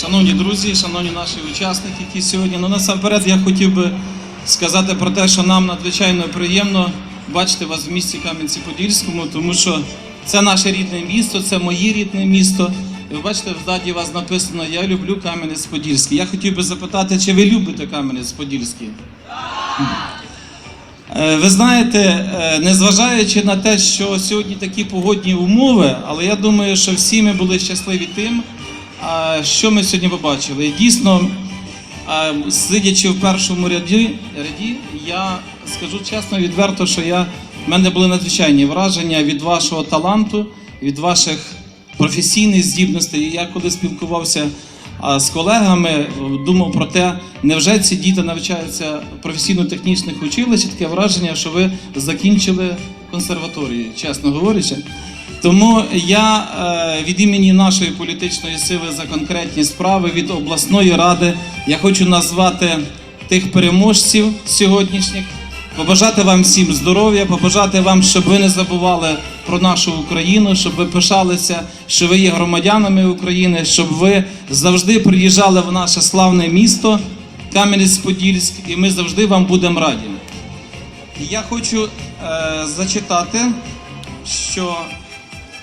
Шановні друзі, шановні наші учасники, які сьогодні. Ну насамперед я хотів би сказати про те, що нам надзвичайно приємно бачити вас в місті Кам'янці-Подільському, тому що це наше рідне місто, це моє рідне місто. Ви бачите, в ззаді вас написано Я люблю Кам'янець-Подільський. Я хотів би запитати, чи ви любите Кам'янець-Подільський? Е, Ви знаєте, е, незважаючи на те, що сьогодні такі погодні умови, але я думаю, що всі ми були щасливі тим, що ми сьогодні побачили. І дійсно, а, сидячи в першому ряді, ряді, я скажу чесно, відверто, що я, в мене були надзвичайні враження від вашого таланту, від ваших професійних здібностей. Я коли спілкувався а, з колегами, думав про те, невже ці діти навчаються професійно-технічних училищах, таке враження, що ви закінчили консерваторію, чесно говорячи. Тому я е, від імені нашої політичної сили за конкретні справи від обласної ради я хочу назвати тих переможців сьогоднішніх, побажати вам всім здоров'я, побажати вам, щоб ви не забували про нашу Україну, щоб ви пишалися, що ви є громадянами України, щоб ви завжди приїжджали в наше славне місто Кам'янець-Подільськ, і ми завжди вам будемо раді. Я хочу е, зачитати, що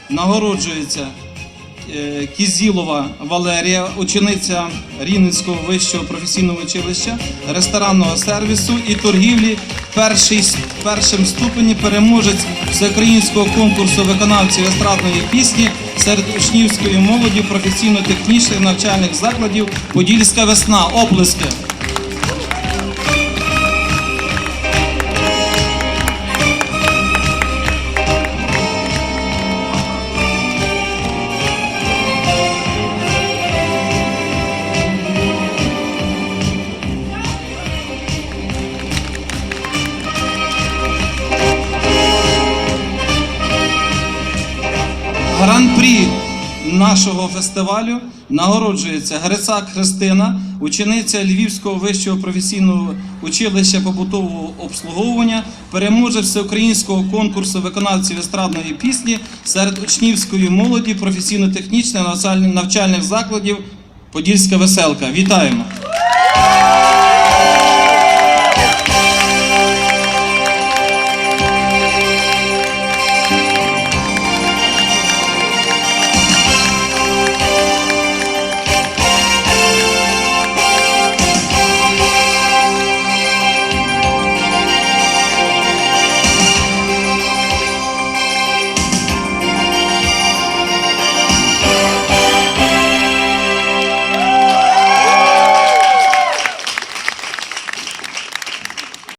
нагороджується е, Кізілова Валерія, учениця Рівненського вищого професійного училища, ресторанного сервісу і торгівлі, перший, першим ступені переможець всеукраїнського конкурсу виконавців естрадної пісні серед учнівської молоді професійно-технічних навчальних закладів Подільська весна. Оплески. Гран-прі нашого фестивалю нагороджується Грицак Христина, учениця Львівського вищого професійного училища побутового обслуговування, переможець всеукраїнського конкурсу виконавців естрадної пісні серед учнівської молоді професійно-технічних навчальних закладів Подільська веселка. Вітаємо!